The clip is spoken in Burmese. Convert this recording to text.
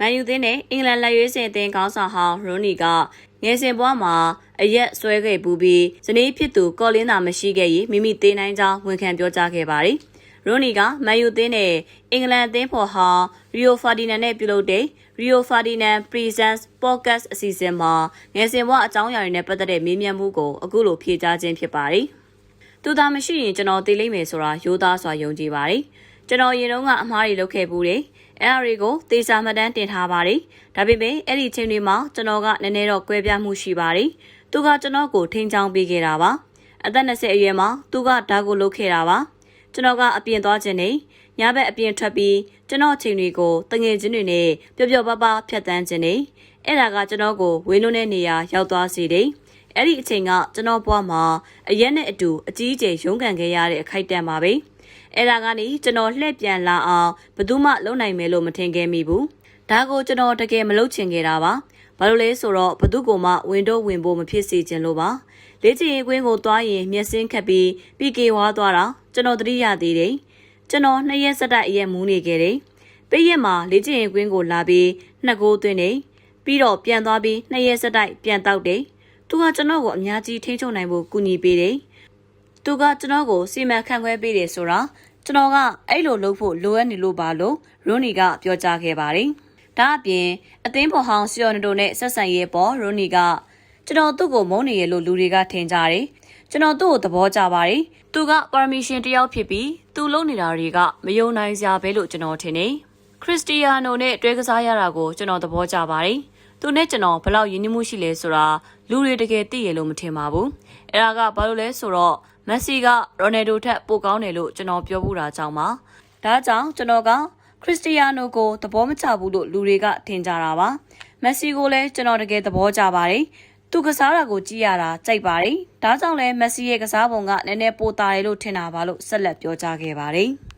မန်ယူသင်းနဲ့အင်္ဂလန်လက်ရွေးစင်အသင်းခေါင်းဆောင်ဟောင်းရိုနီကငယ်စဉ်ဘဝမှာအရက်ဆွဲခဲ့ပူပြီးဇနီးဖြစ်သူကော်လင်းသာမရှိခဲ့ရင်မိမိသေးနိုင်ကြောင်းဝန်ခံပြောကြားခဲ့ပါတယ်။ရိုနီကမန်ယူသင်းနဲ့အင်္ဂလန်အသင်းဖော်ဟောင်းရီယိုဖာဒီနန်နဲ့ပြုလုပ်တဲ့ Rio Ferdinand Presents Podcast အစီအစဉ်မှာငယ်စဉ်ဘဝအကြောင်းအရာတွေနဲ့ပတ်သက်တဲ့မေးမြန်းမှုကိုအခုလိုဖြေကြားခြင်းဖြစ်ပါတယ်။သူသာမရှိရင်ကျွန်တော်သိလိမ့်မယ်ဆိုတာရိုးသားစွာယုံကြည်ပါတယ်။ကျွန်တော်ရင်တော့ကအမှားတွေလုပ်ခဲ့ဘူးတယ်။ အဲအရာတွေကိုသေချာမှတ်တမ်းတင်ထားပါတယ်။ဒါပေမဲ့အဲ့ဒီချိန်တွေမှာကျွန်တော်ကနည်းနည်းတော့ကွဲပြားမှုရှိပါတယ်။သူကကျွန်တော်ကိုထိန်းချောင်းပေးခဲ့တာပါ။အသက်20အရွယ်မှာသူကဓာတ်ကိုလုပ်ခဲ့တာပါ။ကျွန်တော်ကအပြင်သွားခြင်းနဲ့ညဘက်အပြင်ထွက်ပြီးကျွန်တော်ချိန်တွေကိုတငယ်ချင်းတွေနဲ့ပျော်ပျော်ပါးပါးဖြတ်တန်းခြင်းနဲ့အဲ့ဒါကကျွန်တော်ကိုဝင်းလုံးတဲ့နေရာရောက်သွားစေတယ်။အဲ့ဒီအချိန်ကကျွန်တော်ဘဝမှာအရက်နဲ့အတူအကြီးအကျယ်ရုန်းကန်ခဲ့ရတဲ့အခိုက်အတန့်ပါပဲ။ အဲ့ဒါကနေကျွန်တော်လှည့်ပြန်လာအောင်ဘယ်သူမှလုံနိုင်မယ်လို့မထင်ခဲ့မိဘူး။ဒါကိုကျွန်တော်တကယ်မလုပ်ချင်ခဲ့တာပါ။ဘာလို့လဲဆိုတော့ဘသူကမှဝင်တော့ဝင်ဖို့မဖြစ်စေချင်လို့ပါ။လေ့ကျင့်ရေးကွင်းကိုသွားရင်မျက်စင်းခတ်ပြီးပြီးကေဝါသွားတာကျွန်တော်သတိရသေးတယ်။ကျွန်တော်နှစ်ရက်စက်တိုက်အရက်မူးနေခဲ့တယ်။ပိတ်ရက်မှာလေ့ကျင့်ရေးကွင်းကိုလာပြီးနှစ်ကိုးသွင်းတယ်။ပြီးတော့ပြန်သွားပြီးနှစ်ရက်စက်တိုက်ပြန်တောက်တယ်။သူကကျွန်တော်ကိုအများကြီးထိန်းချုပ်နိုင်ဖို့ကူညီပေးတယ်။ သူကကျွန်တော်ကိုစီမံခန့်ခွဲပေးတယ်ဆိုတာကျွန်တော်ကအဲ့လိုလုပ်ဖို့လိုအပ်နေလို့ပါလို့ရိုနီကပြောကြားခဲ့ပါတယ်။ဒါအပြင်အသင်းဖော်ဟောင်းဆီယော်နတိုနဲ့ဆက်ဆံရေးပေါ်ရိုနီကကျွန်တော်သူ့ကိုမုန်းနေရလို့လူတွေကထင်ကြတယ်။ကျွန်တော်သူ့ကိုသဘောကျပါတယ်။သူကပါရမီရှင်တယောက်ဖြစ်ပြီးသူလုပ်နေတာတွေကမယုံနိုင်စရာပဲလို့ကျွန်တော်ထင်တယ်။ခရစ္စတီယာနိုနဲ့တွဲကစားရတာကိုကျွန်တော်သဘောကျပါတယ်။သူနဲ့ကျွန်တော်ဘလောက်ယဉ်ကျေးမှုရှိလဲဆိုတာလူတွေတကယ်သိရလို့မထင်ပါဘူး။အဲ့ဒါကဘာလို့လဲဆိုတော့ မက်ဆီကရိုနယ်ဒိုထက်ပိုကောင်းတယ်လို့ကျွန်တော်ပြောဘူးတာကြောင့်ပါ။ဒါကြောင့်ကျွန်တော်ကခရစ္စတီယာနိုကိုသဘောမကျဘူးလို့လူတွေကထင်ကြတာပါ။မက်ဆီကိုလည်းကျွန်တော်တကယ်သဘောကျပါတယ်။သူကစားတာကိုကြည့်ရတာကြိုက်ပါတယ်။ဒါကြောင့်လည်းမက်ဆီရဲ့ကစားပုံကနည်းနည်းပိုတာတယ်လို့ထင်တာပါလို့ဆက်လက်ပြောကြားခဲ့ပါတယ်။